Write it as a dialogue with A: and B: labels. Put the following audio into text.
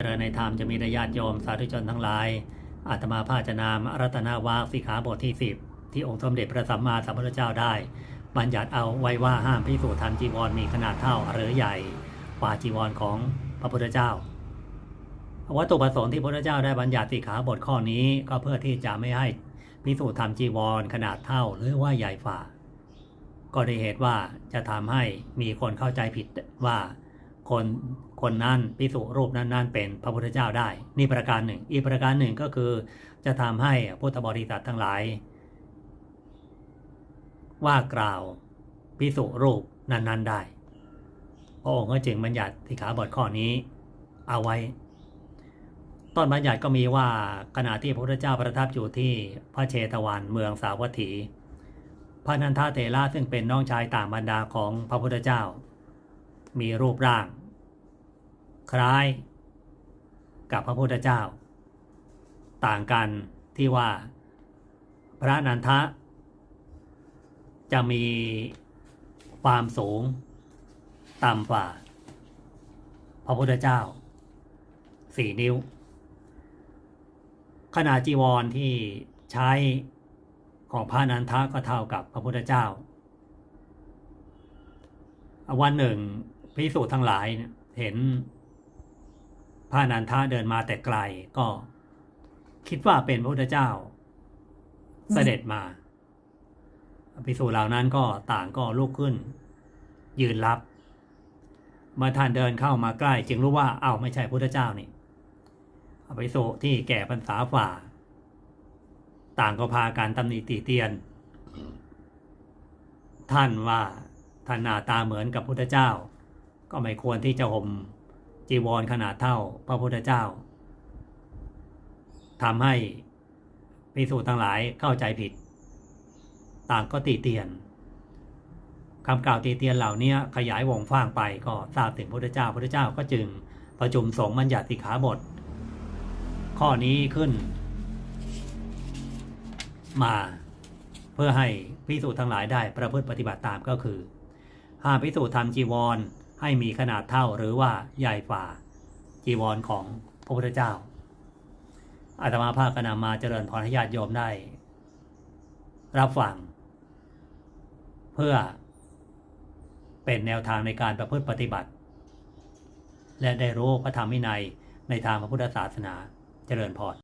A: เจริญในธรรมจะมีญาติโยมสาธุชนทั้งหลาย อาตมาภาชนามรัตนาวาสิกขาบทที่ 10 ที่องค์สมเด็จพระสัมมาสัมพุทธเจ้าได้ บัญญัติเอาไว้ว่าห้ามพิสูจน์ทำจีวรมีขนาดเท่าหรือใหญ่กว่าจีวรของพระพุทธเจ้า วัตถุประสงค์ที่พระพุทธเจ้าได้บัญญัติสิกขาบทข้อนี้ก็เพื่อที่จะไม่ให้พิสูจน์ทำจีวรขนาดเท่าหรือว่าใหญ่ฝ่า ก็ได้เหตุว่าจะทำให้มีคนเข้าใจผิดว่า คนคนนั้นพิสุรูปนั้นๆเป็นพระพุทธเจ้าได้ นี่ประการหนึ่ง อีกประการหนึ่งก็คือจะทำให้พุทธบริษัททั้งหลาย ว่ากล่าวพิสุรูปนั้นๆได้ พระองค์ก็จึงบัญญัติสิกขาบทข้อนี้เอาไว้ ต้นบัญญัติก็มีว่าขณะที่พระพุทธเจ้าประทับอยู่ที่พระเชตวันเมืองสาวัตถี พระนันทเถระซึ่งเป็นน้องชายต่างบรรดาของพระพุทธเจ้า มีรูปร่าง คล้ายกับพระพุทธเจ้า ต่างกันที่ว่า พระนันทะ จะมีความสูงต่ำกว่า พระพุทธเจ้าสี่นิ้ว ขนาดจีวรที่ใช้ของพระนันทะก็เท่ากับพระพุทธเจ้า วันหนึ่ง พิสูจน์ทั้งหลายเห็นพระนันทะเดินมาแต่ไกลก็คิดว่าเป็นพระพุทธเจ้า เสด็จมาพิสูจน์เหล่านั้นก็ต่างก็ลุกขึ้น ยืนรับเมื่อท่านเดินเข้ามาใกล้ จึงรู้ว่าเอ้าไม่ใช่พุทธเจ้านี่ภิสุที่แก่พรรษาฝ่า ต่างก็พาการตำหนิติเตียน ท่านว่าท่านหน้าตาเหมือนกับพุทธเจ้า ก็ไม่ควรที่จะห่มจีวรขนาดเท่าพระพุทธเจ้าทำให้พิสูจน์ทั้งหลายเข้าใจผิด ต่างก็ติเตียนคำกล่าวติเตียนเหล่านี้ขยายวงฟ้างไปก็ทราบถึงพระพุทธเจ้าพระพุทธเจ้าก็จึงประชุมสงฆ์บัญญัติสิกขาบท ข้อนี้ขึ้น มาเพื่อให้พิสูจน์ทั้งหลายได้ประพฤติปฏิบัติตามก็คือห้ามพิสูจน์ทำจีวร ให้มีขนาดเท่าหรือว่าใหญ่ฝ่าจีวรของพระพุทธเจ้า อาตมาภาคก็นำมาเจริญพรให้ญาติโยมได้ รับฟัง เพื่อเป็นแนวทางในการประพฤติปฏิบัติ และได้รู้พระธรรมวินัยในทางพระพุทธศาสนาเจริญพร